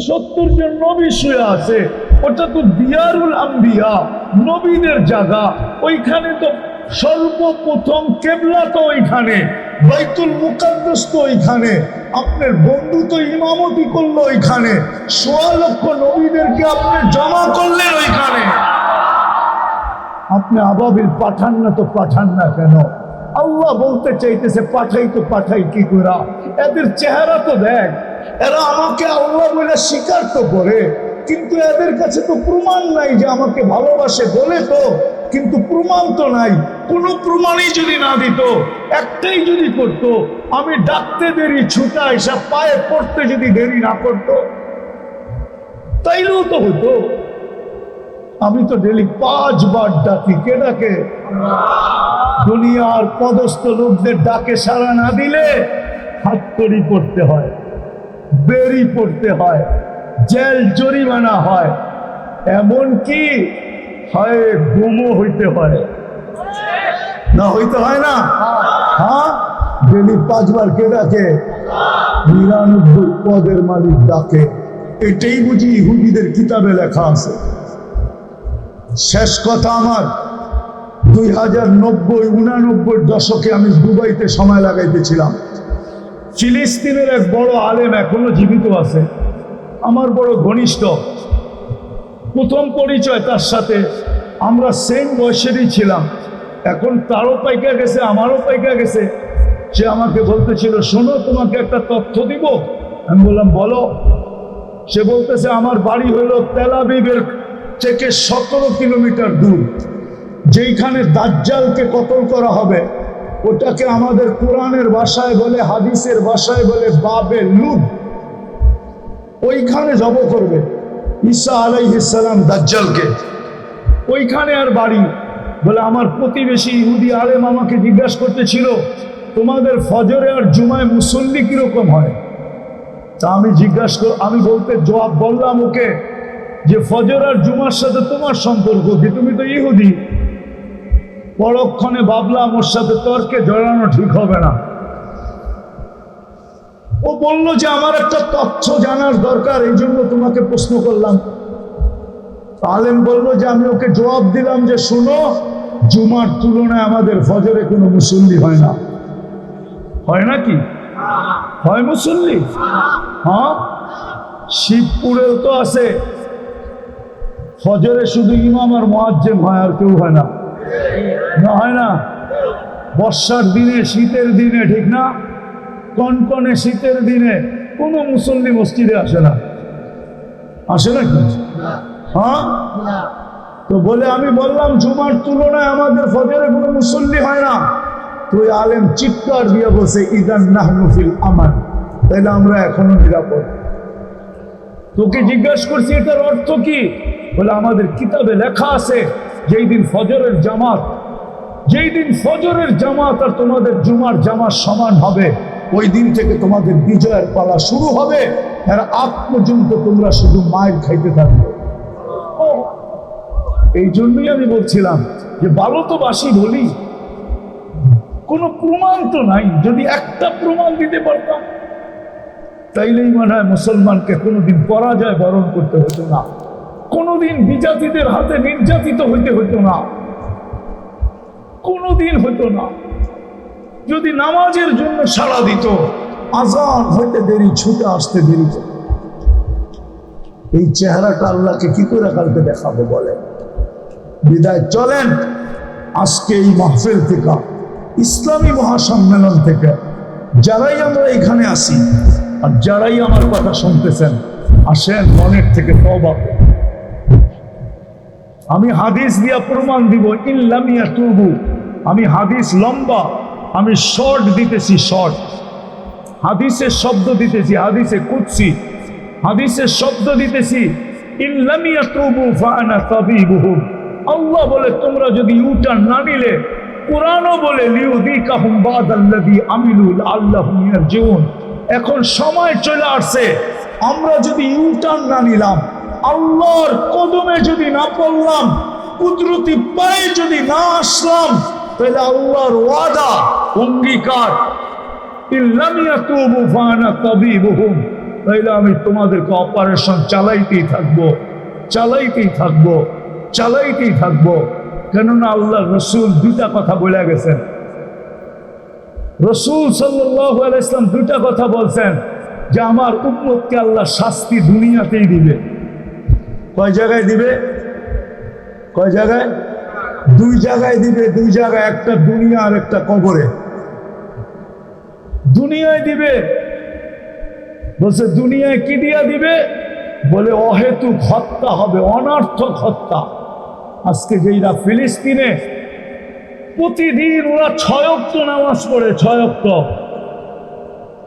সত্তর জন নবী শুয়ে আছে। ওটা তো দিয়ারুল আম্বিয়া, নবীদের জায়গা। ওইখানে তো সর্বপ্রথম কেবলা তো ওইখানে, বাইতুল তো ওইখানে, আপনার বন্ধু তো ইমামতি করল ওইখানে, সোয়া লক্ষ নবীদেরকে আপনি জমা করলেন ওইখানে। আপনি আবাবিল পাঠান না তো পাঠান না কেন? আল্লাহ বলতে চাইতেছে, পাঠাই তো পাঠাই কি করা এদের চেহারা তো দেখ। এরা আমাকে আল্লাহ বলে স্বীকার তো করে, কিন্তু এদের কাছে তো প্রমাণ নাই যে আমাকে ভালোবাসে বলে তো, কিন্তু প্রমাণ তো নাই। কোনো প্রমাণই যদি না দিত, একটাই যদি করতো, আমি ডাকতে দেরি, ছুটা এসব পায়ে পড়তে যদি দেরি না করতো, তাইলেও তো হতো। আমি তো ডেলি পাঁচবার ডাকি, কে ডাকে? দুনিয়ার পদস্থ লোকদের ডাকে সাড়া না দিলে হাতকড়ি করতে হয়। বেরি পড়তে হয়, জেল জরিমানা হয় এমন কি হয় গুমো হইতে হয়। না হইতে হয় না? হ্যাঁ? ডেলি পাঁচবার কে ডাকে? নিরানব্বই পদের মালিক ডাকে। এটাই বুঝি ইহুদিদের কিতাবে লেখা আছে। শেষ কথা আমার। দুই হাজার নব্বই, উনানব্বই দশকে আমি দুবাইতে সময় লাগাইতেছিলাম। ফিলিস্তিনের এক বড় আলেম এখনও জীবিত আছে। আমার বড় ঘনিষ্ঠ। প্রথম পরিচয় তার সাথে। আমরা সেম বয়সেরই ছিলাম। এখন তারও পাইকা গেছে, আমারও পাইকা গেছে। সে আমাকে বলতেছিল, শোনো, তোমাকে একটা তথ্য দিব। আমি বললাম, বলো। সে বলতেছে, আমার বাড়ি হলো তেলাবিবের থেকে সতেরো কিলোমিটার দূর। যেইখানে দাজ্জালকে কতল করা হবে ওটাকে আমাদের কোরআনের ভাষায় বলে, হাদিসের ভাষায় বলে, বাবে লুদ ওইখানে জব করবে। ঈসা আলাইহিসালাম দাজ্জালকে। ওইখানে আর বাড়ি। বলে, আমার প্রতিবেশী ইহুদি আলেম আমাকে জিজ্ঞাসা করতেছিল, তোমাদের ফজরে আর জুমায় মুসল্লি কীরকম হয়? তা আমি জিজ্ঞাসা কর, আমি বলতে জবাব বললাম ওকে যে, ফজর আর জুমার সাথে তোমার সম্পর্ক কি? তুমি তো ইহুদি। পরক্ষণে ভাবলাম ওর সাথে তর্কে জড়ানো ঠিক হবে না। ও বলল যে আমার একটা তথ্য জানার দরকার, এই জন্য তোমাকে প্রশ্ন করলাম। আলেম বলল যে আমি ওকে জবাব দিলাম যে, শোনো, জুমার তুলনায় আমাদের ফজরে কোনো মুসল্লি হয় না। হয় নাকি? হয় মুসল্লি? হ্যাঁ? শিবপুরেও তো আছে। ফজরে শুধু ইমাম আর মহাজ্জেম হয় আর কেউ হয় না। না, হয় না। বর্ষার দিনে, শীতের দিনে, ঠিক না? কনকনে শীতের দিনে কোনো মুসল্লি মসজিদে আসে না। আসে নাকি হ্যাঁ? তো বলে আমি বললাম, জুমার তুলনায় আমাদের ফজরে কোনো মুসল্লি হয় না। তুই আলেম চিৎকার দিয়ে বসে ইদান নাহনুফিল আমান তাইলে আমরা এখনও নিরাপদ। তোকে জিজ্ঞাসা করছি, এটার অর্থ কি? বলে, আমাদের কিতাবে লেখা আছে যেই দিন ফজরের জামাত, যেই দিন ফজরের জামাত আর তোমাদের জুমার জামাত সমান হবে, ওই দিন থেকে তোমাদের বিজয়ের পালা শুরু হবে। এর আগ পর্যন্ত তোমরা শুধু মায়ের খাইতে থাকবে। এই জন্যই আমি বলছিলাম যে ভালো তো বাসি বলি, কোনো প্রমাণ তো নাই। যদি একটা প্রমাণ দিতে পারতাম, তাইলেই মনে হয় মুসলমানকে কোনোদিন পরাজয় বরণ করতে হতো না। কোনোদিন বিজাতিদের হাতে নির্যাতিত হইতে হতো না। কোনোদিন হতো না। যদি নামাজের জন্য সাড়া দিত, আজান হইতে দেরি ছুটে আসতে দেরি এই চেহারাটা আল্লাহকে কি করে কালকে দেখাবো বলে বিদায়, চলেন আজকে এই মাহফিল থেকে, ইসলামী মহাসম্মেলন থেকে। যারাই আমরা এখানে আসি, আর যারাই আমার কথা শুনতেছেন, আসেন মনের থেকে তবা। আমি হাদিস দিয়া প্রমাণ দিব ইল্লামিয়া তুবু আমি হাদিস লম্বা, আমি শর্ট দিতেছি, শর্ট। হাদিসের শব্দ দিতেছি, হাদিসে কুৎসি হাদিসের শব্দ দিতেছি ইল্লামিয়া তুবু ফানা তাবিবুহুম আল্লাহ বলে, তোমরা যদি ইউটার না নিলে, কোরআনও বলে, লিউদিকাহুম বাদাল্লাযী আমিলু আল্লাহুম ইয়ারজিউন এখন সময় চলে আসছে, আমরা যদি ইউটার্ন না নিলাম আল্লাহর কদমে যদি না পড়লাম, কুদরতি পায়ে যদি না আসলাম, তাহলে আল্লাহর ওয়াদা, অঙ্গীকার তাইলে আমি তোমাদেরকে অপারেশন চালাইতেই থাকব চালাইতেই থাকব চালাইতেই থাকব। কেননা আল্লাহ রসুল দুইটা কথা বলে গেছেন। রসুল সাল্লাহ ইসলাম দুইটা কথা বলছেন যে, আমার উম্মতকে আল্লাহ শাস্তি দুনিয়াতেই দিবে। কয় জায়গায় দিবে? কয় জায়গায়? দুই জায়গায় দিবে, দুই জায়গায়, একটা দুনিয়া আর একটা কবরে। দুনিয়ায় দিবে। বলছে, দুনিয়ায় কি দিয়া দিবে? বলে, অহেতুক হত্যা হবে, অনার্থক হত্যা। আজকে যেইরা ফিলিস্তিনে প্রতিদিন ওরা ছয় অক্ত নামাজ পড়ে, ছয় অক্ত।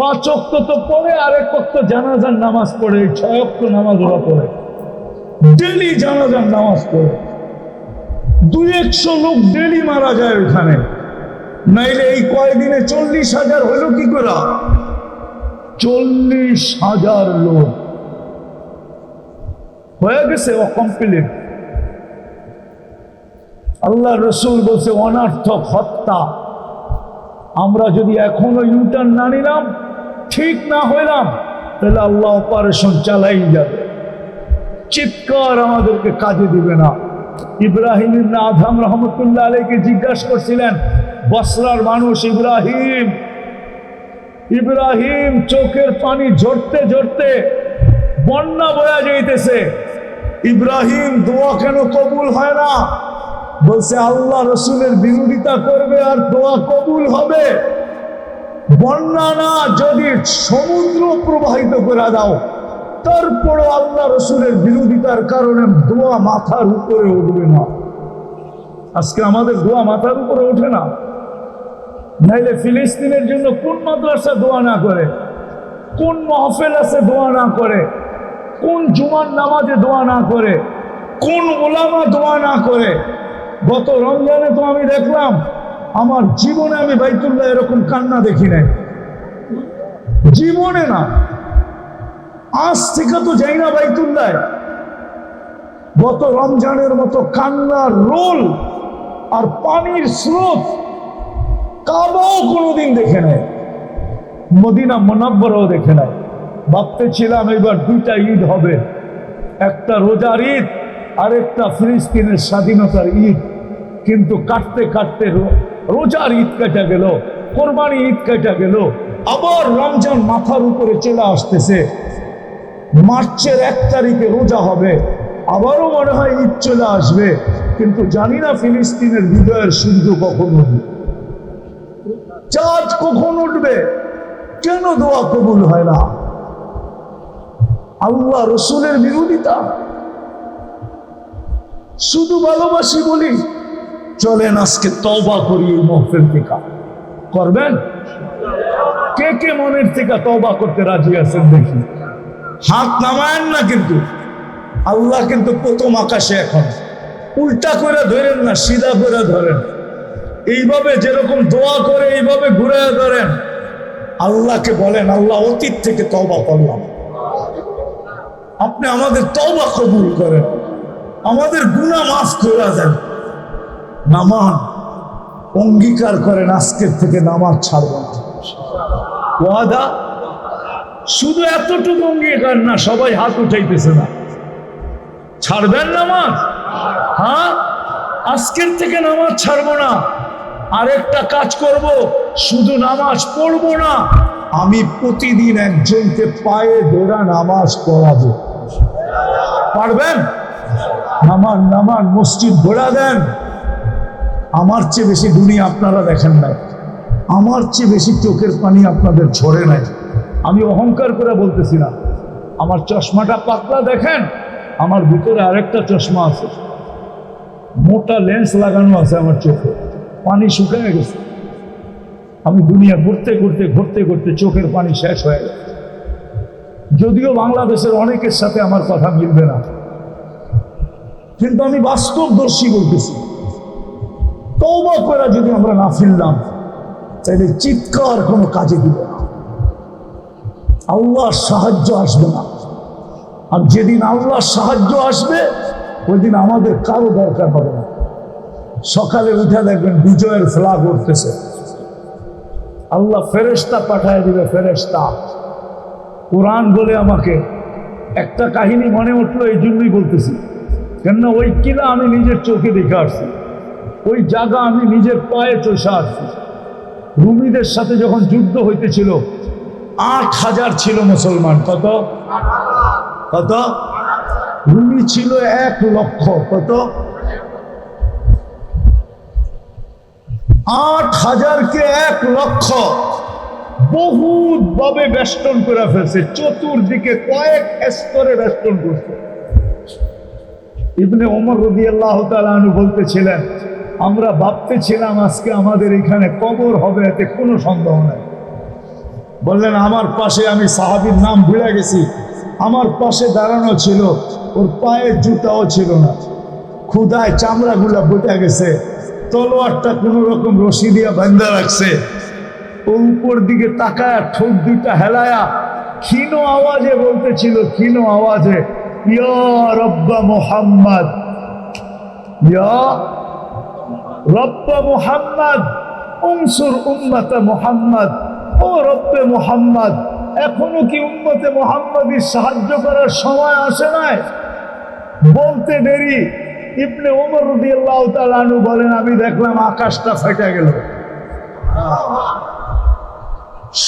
পাঁচ অক্ত তো পড়ে আরেক জানাজার নামাজ পড়ে এই ছয় নামাজ ওরা পড়ে। ডেলি জানাজার নামাজ পড়ে। দুই একশো লোক ডেলি মারা যায় ওখানে। নাইলে এই কয়দিনে চল্লিশ হাজার হলো কি করে? চল্লিশ হাজার লোক। হয়ে গেছে অকমপ্লিট। আল্লাহ রসুল বলছে, অনার্থক হত্যা। আমরা যদি এখনও ইউটার্ন না নিলাম, ঠিক না হইলাম, তাহলে আল্লাহ অপারেশন চালাই যাবে। চিৎকার আমাদেরকে কাজে দিবে না। ইব্রাহিম আদম রহমতুল্লাহ আলীকে জিজ্ঞাসা করছিলেন, বসরার মানুষ ইব্রাহিম? ইব্রাহিম, চোখের পানি ঝরতে ঝরতে বন্যা বয়া যাইতেছে। ইব্রাহিম, দোয়া কেন কবুল হয় না? বলছে, আল্লাহ রসুলের বিরোধিতা করবে আর দোয়া কবুল হবে। বন্যা না, যদি সমুদ্র প্রবাহিত করে দাও তারপরও আল্লাহ রসুলের বিরোধিতার কারণে দোয়া মাথার উপরে উঠবে না। আজকে আমাদের দোয়া মাথার উপরে ওঠে না। নাইলে ফিলিস্তিনের জন্য কোন মাদ্রাসা দোয়া না করে? কোন মহফেল আছে দোয়া না করে? কোন জুমার নামাজে দোয়া না করে? কোন ওলামা দোয়া না করে? গত রমজানে তো আমি দেখলাম, আমার জীবনে আমি বাইতুল্লাহ এরকম কান্না দেখি নাই। জীবনে না। আজ থেকে তো যাই না বাইতুল্লাহ। গত রমজানের মতো কান্নার রোল আর পানির স্রোত কাবাও কোনোদিন দেখে নেয় মদিনা মোনাব্বরও দেখে নেয় ভাবতে ছিলাম এবার দুইটা ঈদ হবে। একটা রোজার ঈদ আর আরেকটা ফিলিস্তিনের স্বাধীনতার ঈদ। কিন্তু কাটতে কাটতে রোজার ঈদ কেটে গেল কোরবানি ঈদ কেটে গেল। আবার রমজান মাথার উপরে চলে আসতেছে। মার্চের এক তারিখে রোজা হবে। আবারও মনে হয় ঈদ চলে আসবে, কিন্তু জানি না ফিলিস্তিনের বিজয়ের সূর্য কখন উঠবে চাঁদ কখন উঠবে? কেন দোয়া কবুল হয় না? আল্লাহ রসুলের বিরোধিতা। শুধু ভালোবাসি বলি, চলেন আজকে তবা করি এই মহফিল থেকে। করবেন? কে কে মনের থেকে তবা করতে রাজি আছেন দেখি। হাত নামায়েন না কিন্তু। আল্লাহ কিন্তু প্রথম আকাশে এখন। উল্টা করে ধরেন না, সিধা করে ধরেন। এইভাবে যেরকম দোয়া করে, এইভাবে ঘুরে ধরেন। আল্লাহকে বলেন, আল্লাহ, অতীত থেকে তবা করলাম। আপনি আমাদের তবা কবুল করেন। আমাদের গুণা মাফ করে দেন। নামান, অঙ্গীকার করেন, আজকের থেকে নামাজ ছাড়ব না। ওয়াদা শুধু এতটুকু অঙ্গীকার না, সবাই হাত উঠাইতেছে না। ছাড়বেন নামাজ? হ্যাঁ? আজকের থেকে নামাজ ছাড়বো না। আরেকটা কাজ করব, শুধু নামাজ পড়ব না। আমি প্রতিদিন একজনকে পায়ে ধরা নামাজ পড়াবো। পারবেন? নামান নামান, মসজিদ ঘোরা দেন। আমার চেয়ে বেশি দুনিয়া আপনারা দেখেন নাই। আমার চেয়ে বেশি চোখের পানি আপনাদের ঝরে নাই। আমি অহংকার করে বলতেছি না। আমার চশমাটা পাতলা দেখেন, আমার ভিতরে আরেকটা চশমা আছে। মোটা লেন্স লাগানো আছে আমার চোখে, পানি শুকিয়ে গেছে। আমি দুনিয়া ঘুরতে ঘুরতে ঘুরতে ঘুরতে চোখের পানি শেষ হয়ে গেছে। যদিও বাংলাদেশের অনেকের সাথে আমার কথা মিলবে না, কিন্তু আমি বাস্তবদর্শী বলতেছি। তৌবা করে যদি আমরা না ফিরলাম, তাহলে চিৎকার কোনো কাজে দিবে আল্লাহর সাহায্য আসবে না। আর যেদিন আল্লাহর সাহায্য আসবে ওই দিন আমাদের কারও দরকার হবে না। সকালে উঠে দেখবেন বিজয়ের ফ্লাগ উঠতেছে। আল্লাহ ফেরেস্তা পাঠায় দিবে ফেরেস্তা কোরআন বলে আমাকে একটা কাহিনী মনে উঠল, এই জন্যই বলতেছি। কেননা ওই কিলা আমি নিজের চোখে দেখে আসছি। ওই জায়গা আমি নিজের পায়ে চষে আসছি। রুমিদের সাথে যখন যুদ্ধ হইতেছিল আট হাজার ছিল মুসলমান। কত? কত? রুমি ছিল এক লক্ষ। কত? আট হাজারকে এক লক্ষ। বহুত ভাবে বেষ্টন করে ফেলছে। চতুর্দিকে কয়েক স্তরে বেষ্টন করছে। ইবনে ওমর রবি আল্লাহ তালু বলতেছিলেন, আমরা ভাবতেছিলাম আজকে আমাদের এখানে কবর হবে, এতে কোনো সন্দেহ নাই। বললেন, আমার পাশে আমি সাহাবির নাম ভুলে গেছি। আমার পাশে দাঁড়ানো ছিল, ওর পায়ের জুতাও ছিল না। ক্ষুদায় চামড়াগুলা বটে গেছে। তলোয়ারটা কোনো রকম রশি দিয়া বান্ধা রাখছে। ও উপর দিকে তাকায় ঠোঁট দুইটা হেলায়া ক্ষীণ আওয়াজে বলতেছিল, ক্ষীণ আওয়াজে, ইয়া রব্বা মোহাম্মদ, ইয়া রব্বা মোহাম্মদ, উনসুর উম্মতা মোহাম্মদ। ও রব্বে মোহাম্মদ, এখনও কি উম্মতে মোহাম্মদীর সাহায্য করার সময় আসে নাই? বলতে দেরি। ইবনে ওমর তাআলা বলেন, আমি দেখলাম আকাশটা ফেটে গেল।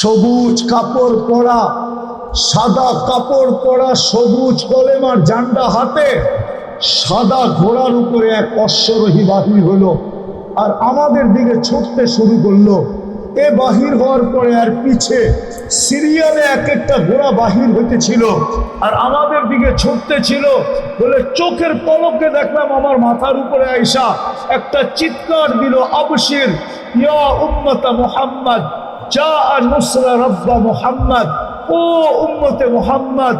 সবুজ কাপড় পরা, সাদা কাপড় পরা সবুজ কলেমার জান্ডা হাতে সাদা ঘোড়ার উপরে এক অশ্বরোহী বাহির হলো আর আমাদের দিকে ছুটতে শুরু করল। এ বাহির হওয়ার পরে আর পিছে সিরিয়ালে এক একটা ঘোড়া বাহির হতেছিল আর আমাদের দিকে ছুটতে ছিল বলে চোখের পলকে দেখলাম আমার মাথার উপরে আইসা একটা চিৎকার দিল, আবশির, ইয়া উম্মতা মুহাম্মদ যা আর নুসরা রব্বা মুহাম্মদ, ও উম্মতে মুহাম্মদ।